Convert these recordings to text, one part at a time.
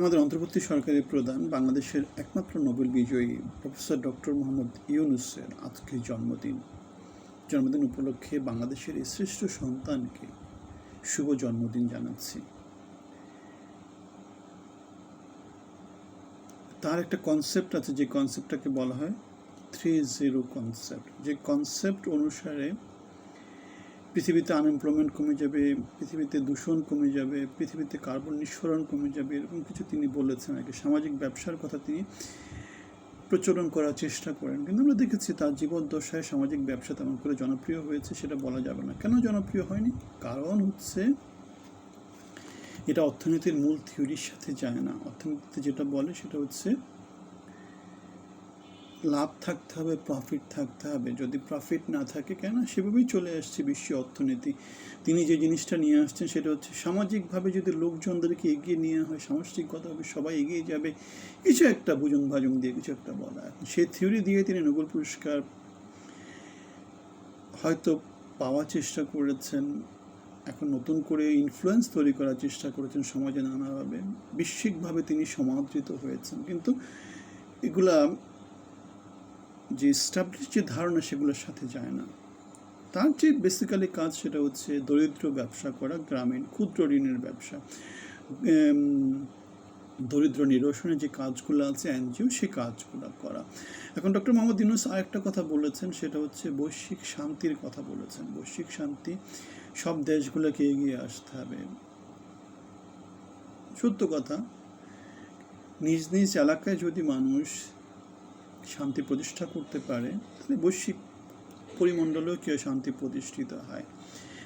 আমাদের অন্তর্বর্তী সরকারের প্রধান বাংলাদেশের একমাত্র নোবেল বিজয়ী প্রফেসর ডক্টর মোহাম্মদ ইউনুসের আজকে জন্মদিন। জন্মদিন উপলক্ষে বাংলাদেশের এই শ্রেষ্ঠ সন্তানকে শুভ জন্মদিন জানাচ্ছি। তার একটা কনসেপ্ট আছে, যে কনসেপ্টটাকে বলা হয় থ্রি জিরো কনসেপ্ট যে কনসেপ্ট অনুসারে পৃথিবীতে আনএমপ্লয়মেন্ট কমে যাবে, পৃথিবীতে দূষণ কমে যাবে, পৃথিবীতে কার্বন নিঃসরণ কমে যাবে এরকম কিছু তিনি বলেছেন আগে সামাজিক ব্যবসার কথা তিনি প্রচলন করার চেষ্টা করেন। কিন্তু আমরা দেখেছি তার জীবদ্দশায় সামাজিক ব্যবসা তেমন করে জনপ্রিয় হয়েছে সেটা বলা যাবে না। কেন জনপ্রিয় হয়নি? কারণ হচ্ছে এটা অর্থনীতির মূল থিওরির সাথে যায় না। অর্থনীতিতে যেটা বলে সেটা হচ্ছে লাভ থাকতে হবে প্রফিট থাকতে হবে। যদি প্রফিট না থাকে কেন? সেভাবেই চলে আসছে বিশ্ব অর্থনীতি। তিনি যে জিনিসটা নিয়ে আসছেন সেটা হচ্ছে সামাজিকভাবে যদি লোকজনদেরকে এগিয়ে নিয়ে হয় সামষ্টিকগতভাবে সবাই এগিয়ে যাবে, কিছু একটা বুজন ভাজন দিয়ে কিছু একটা বলা। সেই থিওরি দিয়ে তিনি নোবেল পুরস্কার হয়তো পাওয়ার চেষ্টা করেছেন, এখন নতুন করে ইনফ্লুয়েন্স তৈরি করার চেষ্টা করেছেন সমাজে নানাভাবে। বিশ্বিকভাবে তিনি সমাদৃত হয়েছেন। কিন্তু এগুলা যে স্টাবলিশ যে ধারণা সেগুলোর সাথে যায় না। তার যে বেসিক্যালি কাজ সেটা হচ্ছে দরিদ্র ব্যবসা করা, গ্রামীণ, ক্ষুদ্র ঋণের ব্যবসা। দরিদ্র নিরসনের যে কাজগুলো আছে, এনজিও সে কাজগুলো করা। এখন ডক্টর মোহাম্মদ ইউনুস আরেকটা কথা বলেছেন, সেটা হচ্ছে বৈশ্বিক শান্তির কথা বলেছেন। বৈশ্বিক শান্তি সব দেশগুলোকে এগিয়ে আসতে হবে। সত্য কথা, নিজ নিজ এলাকায় যদি মানুষ শান্তি প্রতিষ্ঠা করতে পারে, তাহলে বৈশ্বিক পরিমণ্ডলেও কেউ শান্তি প্রতিষ্ঠিত হয়?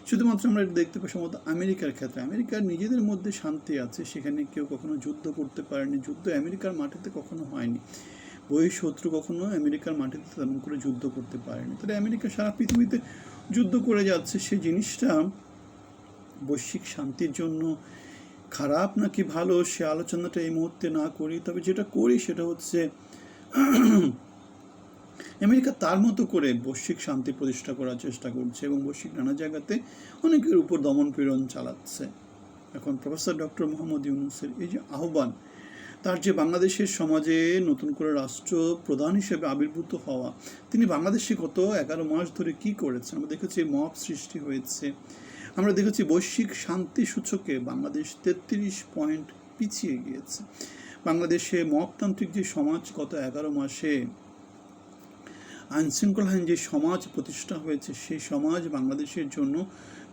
শুধুমাত্র আমরা এটা দেখতে পাই সম্ভবত আমেরিকার ক্ষেত্রে। আমেরিকার নিজেদের মধ্যে শান্তি আছে, সেখানে কেউ কখনো যুদ্ধ করতে পারেনি। যুদ্ধ আমেরিকার মাটিতে কখনো হয়নি। বই শত্রু কখনো আমেরিকার মাটিতে তেমন করে যুদ্ধ করতে পারেনি। তাহলে আমেরিকা সারা পৃথিবীতে যুদ্ধ করে যাচ্ছে, সেই জিনিসটা বৈশ্বিক শান্তির জন্য খারাপ নাকি ভালো, সে আলোচনাটা এই মুহূর্তে না করি। তবে যেটা করি সেটা হচ্ছে আমেরিকা তার মতো করে বৈশ্বিক শান্তি প্রতিষ্ঠা করার চেষ্টা করছে এবং বৈশ্বিক নানা জায়গাতে অনেকের উপর দমন পীড়ন চালাচ্ছে। এখন প্রফেসর ডক্টর মোহাম্মদ ইউনুসের এই যে আহ্বান, তার যে বাংলাদেশের সমাজে নতুন করে রাষ্ট্র প্রধান হিসেবে আবির্ভূত হওয়া, তিনি বাংলাদেশে গত এগারো মাস ধরে কি করেছেন? আমরা দেখেছি মব সৃষ্টি হয়েছে। আমরা দেখেছি বৈশ্বিক শান্তি সূচকে বাংলাদেশ তেত্রিশ পয়েন্ট পিছিয়ে গিয়েছে। বাংলাদেশে মপতান্ত্রিক যে সমাজ গত এগারো মাসে আইনশৃঙ্খলাহীন যে সমাজ প্রতিষ্ঠা হয়েছে, সেই সমাজ বাংলাদেশের জন্য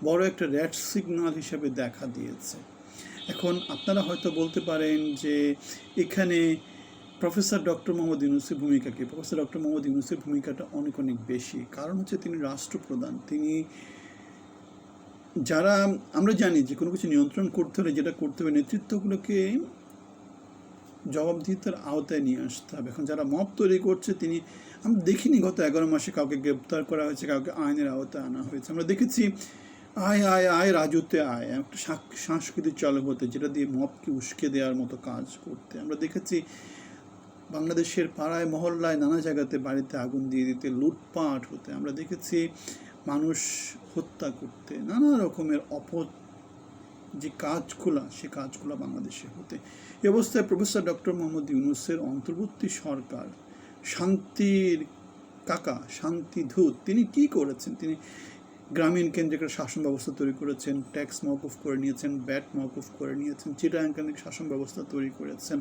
বড় একটা রেড সিগন্যাল হিসেবে দেখা দিয়েছে। এখন আপনারা হয়তো বলতে পারেন যে এখানে প্রফেসর ডক্টর মোহাম্মদ ইউনুসের ভূমিকা কি? প্রফেসর ডক্টর মোহাম্মদ ইউনুসের ভূমিকাটা অনেক অনেক বেশি। কারণ হচ্ছে তিনি রাষ্ট্রপ্রধান। তিনি যারা, আমরা জানি যে কোনো কিছু নিয়ন্ত্রণ করতে হলে যেটা করতে হবে, নেতৃত্বগুলোকে জবাবদিহিতার আওতায় নিয়ে আসতে হবে। এখন যারা মব তৈরি করছে, তিনি আমরা দেখিনি গত এগারো মাসে কাউকে গ্রেপ্তার করা হয়েছে, কাউকে আইনের আওতায় আনা হয়েছে। আমরা দেখেছি, আয় আয় আয় রাজুতে আয়, একটা সাক- সাংস্কৃতিক চালক হতে যেটা দিয়ে মবকে উস্কে দেওয়ার মতো কাজ করতে। আমরা দেখেছি, বাংলাদেশের পাড়ায়, মহল্লায়, নানা জায়গাতে বাড়িতে আগুন দিয়ে দিতে, লুটপাট হতে। আমরা দেখেছি, মানুষ হত্যা করতে, নানা রকমের অপ যে কাজগুলা সে কাজগুলো বাংলাদেশে হতে। এ অবস্থায় প্রফেসর ডক্টর মোহাম্মদ ইউনুসের অন্তর্বর্তী সরকার শান্তির কাকা শান্তি ধূত তিনি কি করেছেন? তিনি গ্রামীণ কেন্দ্রে একটা শাসন ব্যবস্থা তৈরি করেছেন, ট্যাক্স মওকুফ করে নিয়েছেন, ব্যাট মওকুফ করে নিয়েছেন চিটাঙ্কানিক শাসন ব্যবস্থা তৈরি করেছেন।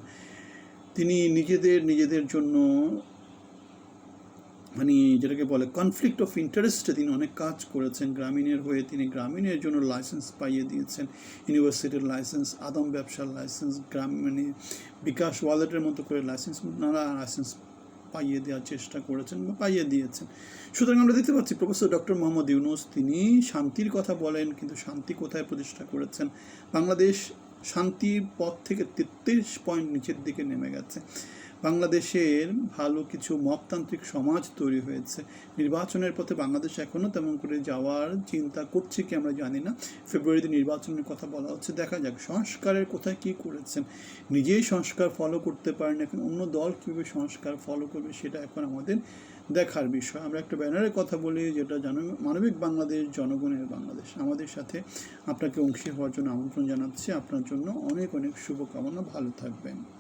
তিনি নিজেদের নিজেদের জন্য মানে যেটাকে বলে কনফ্লিক্ট অফ ইন্টারেস্টে তিনি অনেক কাজ করেছেন। গ্রামীণের হয়ে তিনি গ্রামীণের জন্য লাইসেন্স পাইয়ে দিয়েছেন। ইউনিভার্সিটির লাইসেন্স আদম ব্যবসার লাইসেন্স গ্রাম মানে বিকাশ ওয়ালেটের মতো করে লাইসেন্স নানা লাইসেন্স পাইয়ে দেওয়ার চেষ্টা করেছেন বা পাইয়ে দিয়েছেন। সুতরাং আমরা দেখতে পাচ্ছি প্রফেসর ডক্টর মোহাম্মদ ইউনুস, তিনি শান্তির কথা বলেন, কিন্তু শান্তি কোথায় প্রতিষ্ঠা করেছেন? বাংলাদেশ শান্তির পথ থেকে তেত্রিশ পয়েন্ট নিচের দিকে নেমে গেছে। বাংলাদেশের ভালো কিছু মপতান্ত্রিক সমাজ তৈরি হয়েছে। নির্বাচনের পথে বাংলাদেশ এখনও তেমন করে যাওয়ার চিন্তা করছে কি আমরা জানি না। ফেব্রুয়ারিতে নির্বাচনের কথা বলা হচ্ছে। দেখা যাক, সংস্কারের কোথায় কি করেছেন। নিজেই সংস্কার ফলো করতে পারেন এখন অন্য দল কীভাবে সংস্কার ফলো করবে সেটা এখন আমাদের দেখার বিষয়। আমরা একটা ব্যানারের কথা বলি, যেটা জন মানবিক বাংলাদেশ, জনগণের বাংলাদেশ। আমাদের সাথে আপনাকে অংশী হওয়ার জন্য আমন্ত্রণ জানাচ্ছি। আপনার জন্য অনেক অনেক শুভকামনা। ভালো থাকবেন।